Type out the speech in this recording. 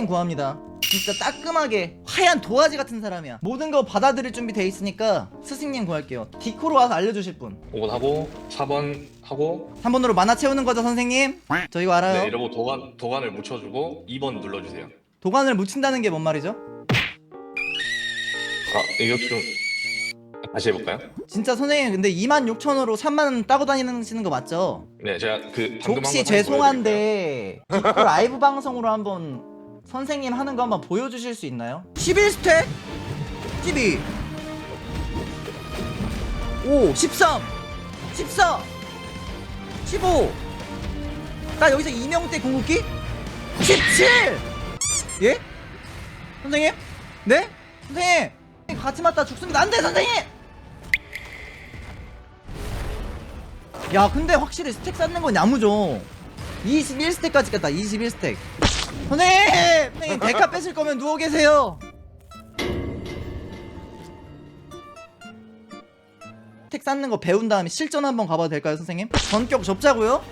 선생님 구합니다 진짜 따끔하게 하얀 도화지 같은 사람이야 모든 거 받아들일 준비 돼 있으니까 스승님 구할게요 디코로 와서 알려주실 분 5번 하고 4번 하고 3번으로 만화 채우는 거죠 선생님? 저 이거 알아요 네 이러고 도관 도관을 묻혀주고 2번 눌러주세요. 도관을 묻힌다는 게 뭔 말이죠? 아 이거 좀 다시 해볼까요? 진짜 선생님 근데 26,000원으로 3만 따고 다니시는 거 맞죠? 네 제가 그 방금 혹시 죄송한데 디코 라이브 방송으로 한번 선생님 하는 거 한번 보여주실 수 있나요? 11스택? 12 5 13 14 15 나 여기서 이명대 궁극기? 17 예? 선생님? 네? 선생님 같이 맞다 죽습니다 안돼 선생님 야 근데 확실히 스택 쌓는 건 야무죠 21스택까지 깼다 21스택 선생님! 선생님 데카 뺏을 거면 누워 계세요 스택 쌓는 거 배운 다음에 실전 한번 가봐도 될까요 선생님? 전격 접자고요?